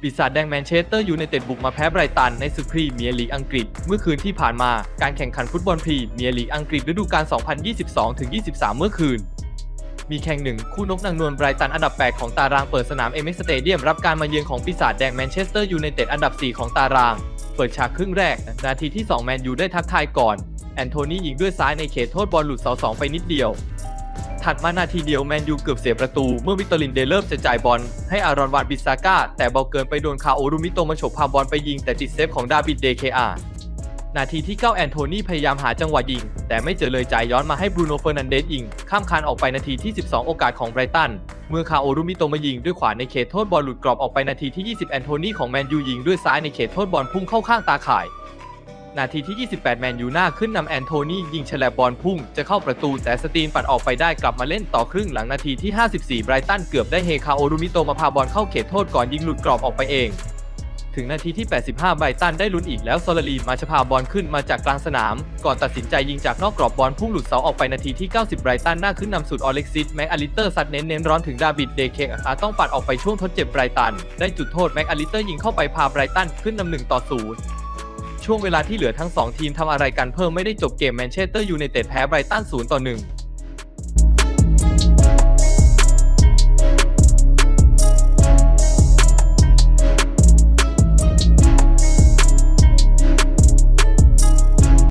ปีศาจแดงแมนเชสเตอร์ยูไนเต็ดบุกมาแพ้ไบรตันในศึกพรีเมียร์ลีกอังกฤษ เมื่อคืนที่ผ่านมาการแข่งขันฟุตบอลพรีเมียร์ลีกอังกฤษฤดูกาล 2022-23 เมื่อคืน มีแข่งหนึ่งคู่นกนางนวลไบรตันอันดับ 8 ของตารางเปิดสนามเอเมสเตเดียมรับการมาเยือนของปีศาจแดงแมนเชสเตอร์ยูไนเต็ดอันดับ 4 ของตาราง เปิดฉากครึ่งแรก นาทีที่2แมนยูได้ทักทายก่อนแอนโทนียิงด้วยซ้ายในเขตโทษบอลหลุดเสาสองไปนิดเดียว ถัดมานาทีเดียวแมนยูเกือบเสียประตู เมื่อวิตอรินเดเลิฟจะจ่ายบอลให้อารอนวาดบิซาก้า แต่เบาเกินไปโดนคาโอรุมิโตมาฉกพาบอลไปยิงแต่ติดเซฟของดาบิดเดเคอานาทีที่ 9 แอนโทนีพยายามหาจังหวะยิง แต่ไม่เจอเลยจ่ายย้อนมาให้บรูโนเฟอร์นันเดสยิง ข้ามคานออกไปนาทีที่ 12 โอกาสของไบรตัน เมื่อคาโอรุมิโตมายิงด้วยขวาในเขตโทษบอลหลุดกรอบออกไปนาทีที่ 20 แอนโทนีของแมนยูยิงด้วยซ้ายในเขตโทษบอลพุ่งเข้าข้างตาข่าย นาทีที่ 28 แมนยูหน้าขึ้นนำแอนโทนียิงฉลบบอลพุ่ง จะเข้าประตูแต่สตีนปัดออกไปได้กลับมาเล่นต่อครึ่งหลังนาทีที่ 54 ไบรตันเกือบได้เฮคาโอรุมิโตมาพาบอลเข้าเขตโทษก่อนยิงหลุดกรอบออกไปเอง ถึงนาทีที่ 85 ไบรตันได้ลุ้นอีกแล้วโซลารีมาชพาบอลขึ้นมาจากกลางสนาม ก่อนตัดสินใจยิงจากนอกกรอบบอลพุ่งหลุดเสาออกไปนาทีที่ 90 ไบรตันหน้าขึ้นนำสุดอเล็กซิสแม็กอลิเตอร์ซัดเน้นเน้นร้อนถึงดาบิดเดเคอาต้องปัดออกไปช่วงทดเจ็บไบรตัน ได้จุดโทษแม็กอลิเตอร์ยิงเข้าไปพาไบรตันขึ้นนำหนึ่งต่อศูนย์ ช่วงเวลาที่เหลือทั้ง 2 ทีมทำอะไรกันเพิ่มไม่ได้จบเกมแมนเชสเตอร์ยูไนเต็ดแพ้ไบรตัน0ต่อ1